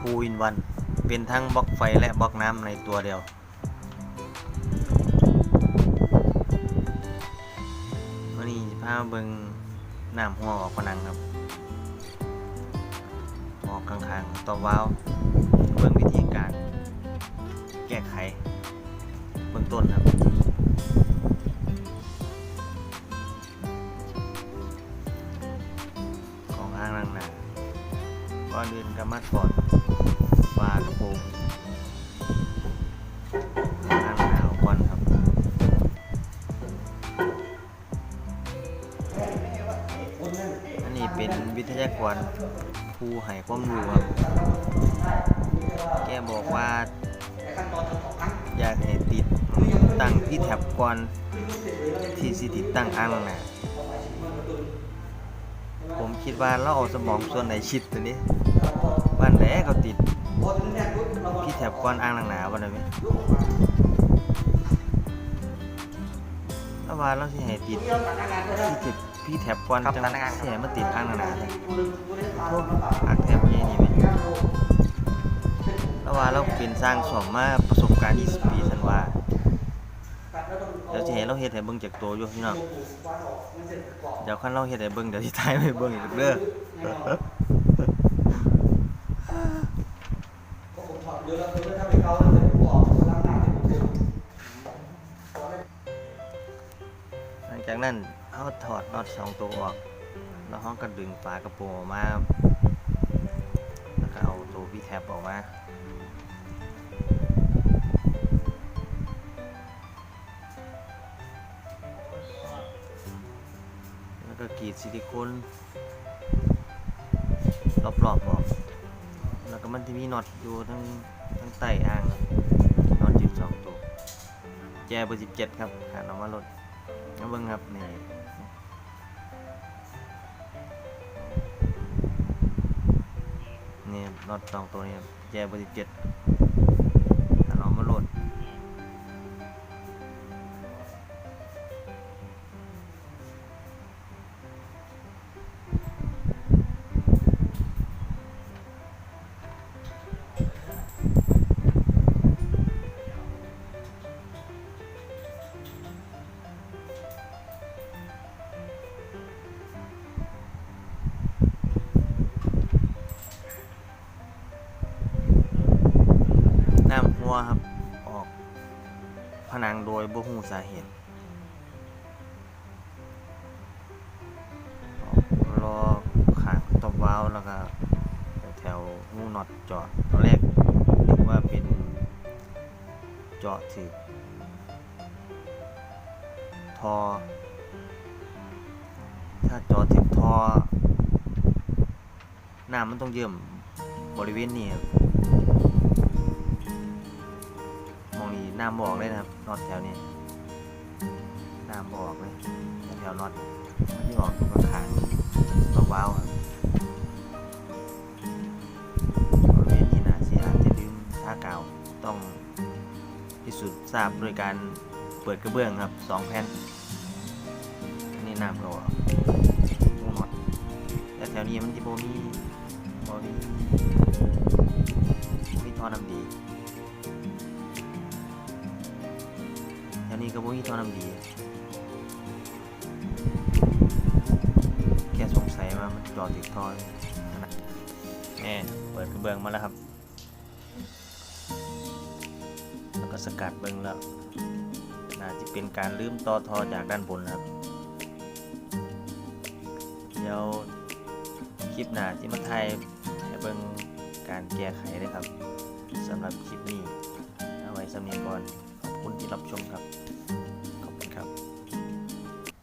ทูอินวันเป็นทั้งบล็อกไฟและบล็อกน้ำในตัวเดียว วันนี้พามาเบิงน้ำหัวออกผนังครับ ออกข้างๆต่อวาล์วเบิงวิธีการ แก้ไขเบื้องต้นครับของอ้างลังนาก่อนอื่นก็มาถอด ฝากระโปรงอ้างหนาวก่อนครับ อันนี้เป็นวิทยากรผู้ให้ความรู้ครับ แกบอกว่า อยากให้ติดตั้งที่แท็บก่อนที่สิติดตั้งอ่างน้าผมคิดว่าเราเอาสมองส่วนไหนชิดตัวนี้ บ้านแหนก็ติดพี่แท็บก่อนอ่างล้างหนาวันนั้นไหมแล้วว่าเราสิให้ติดพี่แท็บพี่แท็บก่อนจังสิให้มาติดอ่างล้างหนาเลยอ้อักแทบนี่นี่ไหมแล้วว่าเราเป็นสร้างสมมาประสบการณ์20ปีสันว่าเดี๋ยวจะเห็นเราเฮ็ดให้เบิ่งจากตัวอยู่พี่น้องเดี๋ยวคันเราเฮ็ดให้เบิ่งเดี๋ยวสิถ่ายให้เบิ่งอีกเด้อ หลังจากนั้นเอาถอดน็อตสองตัวออก แล้วเราก็ดึงฝากระโปรงออกมา แล้วก็เอาตัวพี่แท็บออกมาแล้วก็กรีดซิลิโคนรอบๆออก แล้วก็มันที่มีน็อตอยู่ทั้ง ทั้งไต่อ่างนอนจิบสองตัวแจเบอร์สิบเจ็ดครับขาดอองมาลดน้ำเบิ้งครับนี่นี่น็อตสองตัวนี้ครับแจเบอร์สิบเจ็ด วครับ ออกผนังโดยบ่ฮู้สาเหตุรอขางตบวาล์วแล้วก็แถวหูน็อตจาะตอนแรกนึกว่าเป็นจาะถึกทอ ถ้าจาะถึกทอน้ำมันต้องเยิ่มบริเวณนี้ครับ นี้ำบอกเลยนะครับน็อตแถวนี้น้ำบอกเลยแถวน็อตมันที่ออกตรงกลางตัวว้าวบริเวณนี้นะเสียอาจจะลืมท่ากาวต้องพิสูจน์ทราบโดยการเปิดกระเบื้องครับสองแผ่นนี่น้ำเขาออกตรงน็อตแต่แถวนี้มันจะโบมีโบมีมีท่อน้ำดี นี้ก็บ่มีท่อน้ำดี แค่สงสัยว่ามันจอดติดท่อนั่นนะแหมเปิดกระเบื้องมาแล้วครับ แล้วก็สกัดเบิ้งแล้วน่าจะเป็นการลืมต่อท่อจากด้านบนนะครับ เดี๋ยวคลิปหน้าที่มาไทยให้เบิ้งการแก้ไขเลยครับสำหรับคลิปนี้ เอาไว้สำเนียงก่อน คุณที่รับชมครับ